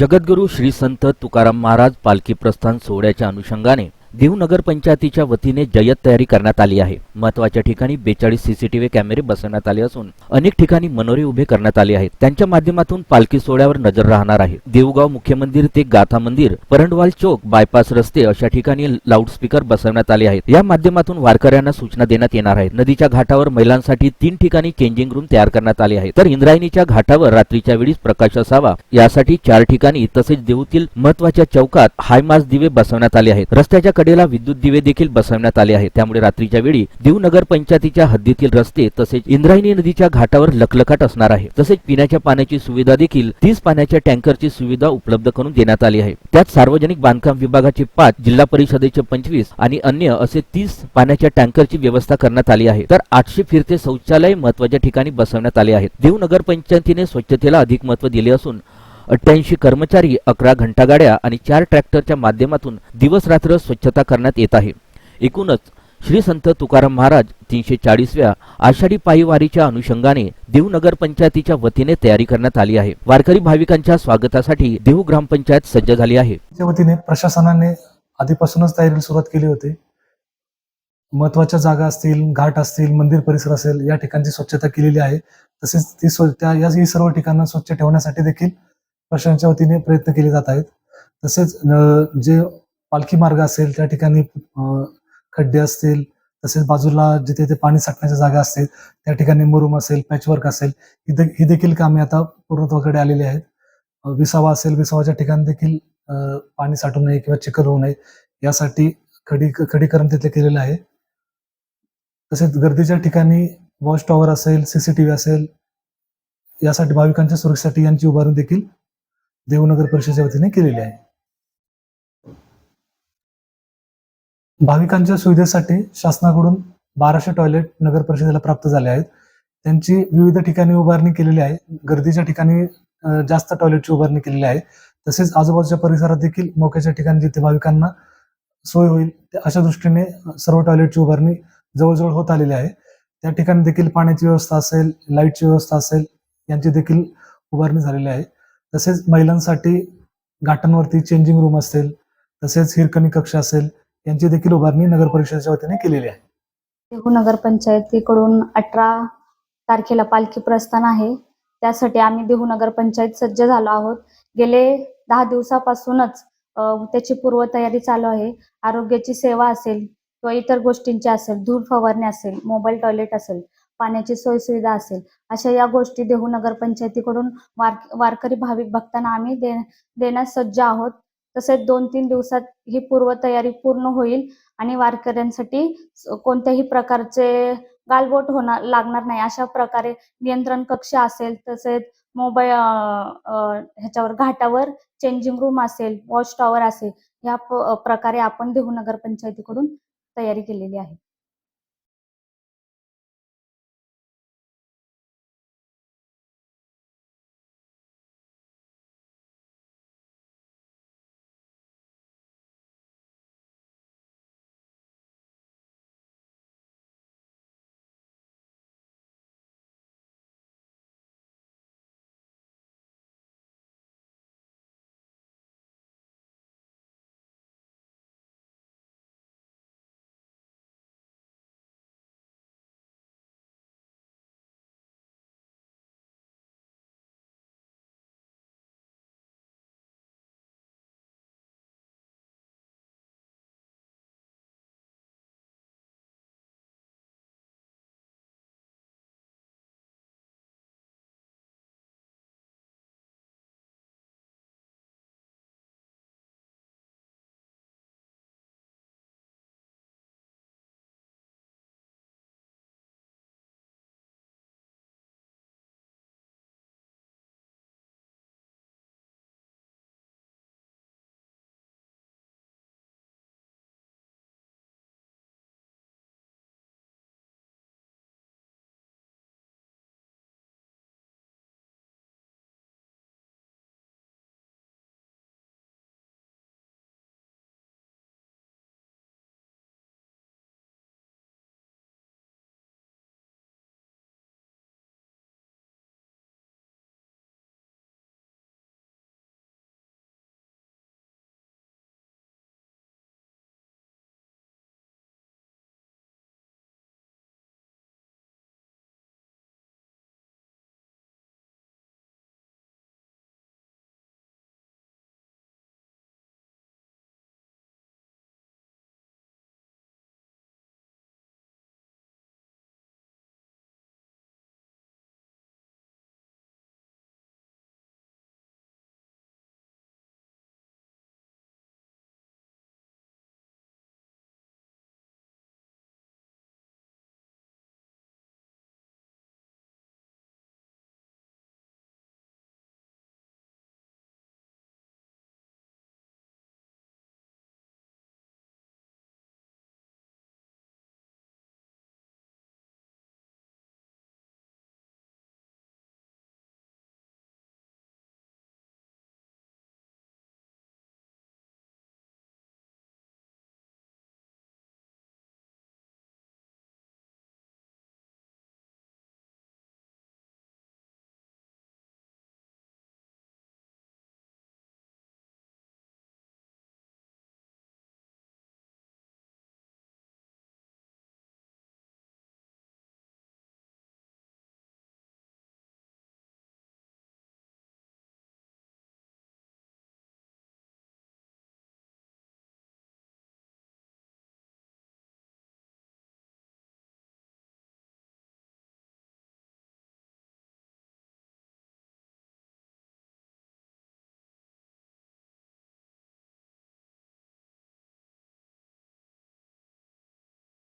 जगद्गुरू श्री संत तुकाराम महाराज पालखी प्रस्थान सोहळ्याच्या अनुषंगाने देव नगरपंचायतीच्या वतीने जय्यत तयारी करण्यात आली आहे. महत्त्वाच्या ठिकाणी बेचाळीस सीसीटीव्ही कॅमेरे बसवण्यात आले असून अनेक ठिकाणी मनोरे उभे करण्यात आले आहेत. त्यांच्या माध्यमातून पालखी सोहळ्यावर नजर राहणार आहे. देवगाव मुख्य मंदिर ते गाथा मंदिर परंडवाल चौक बायपास रस्ते अशा ठिकाणी लाऊडस्पीकर बसवण्यात आले आहेत. या माध्यमातून वारकऱ्यांना सूचना देण्यात येणार आहेत. नदीच्या घाटावर महिलांसाठी तीन ठिकाणी चेंजिंग रूम तयार करण्यात आले आहेत. तर इंद्रायणीच्या घाटावर रात्रीच्या वेळी प्रकाश असावा यासाठी चार ठिकाणी तसेच देऊतील महत्त्वाच्या चौकात हायमास दिवे बसवण्यात आले आहेत. रस्त्याच्या कडेला विद्युत दिवे देखील बसवण्यात आले आहेत. त्यामुळे रात्रीच्या वेळी देव नगर पंचायतीच्या हद्दीतील रस्ते तसेच इंद्रायणी नदीच्या घाटावर लखलखाट असणार आहे. तसेच पिण्याच्या पाण्याची सुविधा देखील तीस पाण्याच्या टँकरची सुविधा उपलब्ध करून देण्यात आली आहे. त्यात सार्वजनिक बांधकाम विभागाचे पाच जिल्हा परिषदेचे पंचवीस आणि अन्य असे तीस पाण्याच्या टँकरची व्यवस्था करण्यात आली आहे. तर आठशे फिरते शौचालय महत्त्वाच्या ठिकाणी बसवण्यात आले आहेत. देव नगर पंचायतीने स्वच्छतेला अधिक महत्त्व दिले असून अठ्ठ्याऐंशी कर्मचारी अकरा घंटागाड्या आणि चार ट्रॅक्टरच्या माध्यमातून दिवस रात्र स्वच्छता करण्यात येत आहे. एकूणच श्री संत तुकाराम महाराज तीनशे चाळीसव्या आषाढी पायीवारीच्या अनुषंगाने देव नगर पंचायतीच्या वतीने तयारी करण्यात आली आहे. वारकरी भाविकांच्या स्वागतासाठी देहू ग्रामपंचायत सज्ज झाली आहे. वतीने प्रशासनाने आधीपासूनच तयारीला सुरुवात केली होती. महत्त्वाच्या जागा असतील घाट असतील मंदिर परिसर असेल या ठिकाणची स्वच्छता केलेली आहे. तसेच ती स्व त्या या ही सर्व ठिकाणं स्वच्छ ठेवण्यासाठी देखील प्रशासनाच्या वतीने प्रयत्न केले जात आहेत. तसेच जे पालखी मार्ग असेल त्या ठिकाणी खड्डे असतील तसेच बाजूला जिथे ते पाणी साठण्याच्या जागा असतील त्या ठिकाणी मुरुम असेल पॅचवर्क असेल ही दे- ही देखील कामे आता पूर्णत्वाकडे आलेली आहेत. विसावा असेल विसावाच्या ठिकाणी देखील पाणी साठू नये किंवा चिखल होऊ नये यासाठी खडी खडीकरण तिथे केलेलं आहे. तसेच गर्दीच्या ठिकाणी वॉच टॉवर असेल सीसीटीव्ही असेल यासाठी भाविकांच्या सुरक्षेसाठी यांची उभारणी देखील देवनगर परिषदेच्या वतीने केलेली आहे. भाविकांच्या सुविधेसाठी शासनाकडून बाराशे टॉयलेट नगर परिषदेला प्राप्त झाले आहेत. त्यांची विविध ठिकाणी उभारणी केलेली आहे. गर्दीच्या ठिकाणी जास्त टॉयलेटची उभारणी केलेली आहे. तसेच आजूबाजूच्या परिसरात देखील मोक्याच्या ठिकाणी जिथे भाविकांना सोय होईल अशा दृष्टीने सर्व टॉयलेटची उभारणी जवळजवळ होत आलेली आहे. त्या ठिकाणी देखील पाण्याची व्यवस्था असेल लाईटची व्यवस्था असेल यांची देखील उभारणी झालेली आहे. तसेच महिलांसाठी घाटांवरती चेंजिंग रूम असेल तसेच हिरकणी कक्ष असेल यांची देखील उभारणी नगर परिषदेच्या वतीने केलेली आहे. देहू नगर पंचायतीकडून अठरा तारखेला पालखी प्रस्थान आहे. त्यासाठी आम्ही देहू नगर पंचायत सज्ज झालो आहोत. गेले दहा दिवसापासूनच त्याची पूर्वतयारी चालू आहे. आरोग्याची सेवा असेल किंवा इतर गोष्टींची असेल धूर फवारणी असेल मोबाईल टॉयलेट असेल पाण्याची सोय सुविधा असेल. अशा या गोष्टी देहू नगरपंचायतीकडून वार वारकरी भाविक भक्तांना आम्ही दे देण्यास सज्ज आहोत. तसेच दोन तीन दिवसात ही पूर्वतयारी पूर्ण होईल आणि वारकऱ्यांसाठी कोणत्याही प्रकारचे गालबोट होणार लागणार नाही. अशा प्रकारे नियंत्रण कक्ष असेल तसेच मोबाईल ह्याच्यावर घाटावर चेंजिंग रूम असेल वॉच टॉवर असेल या प्रकारे आपण देहू नगर पंचायतीकडून तयारी केलेली आहे.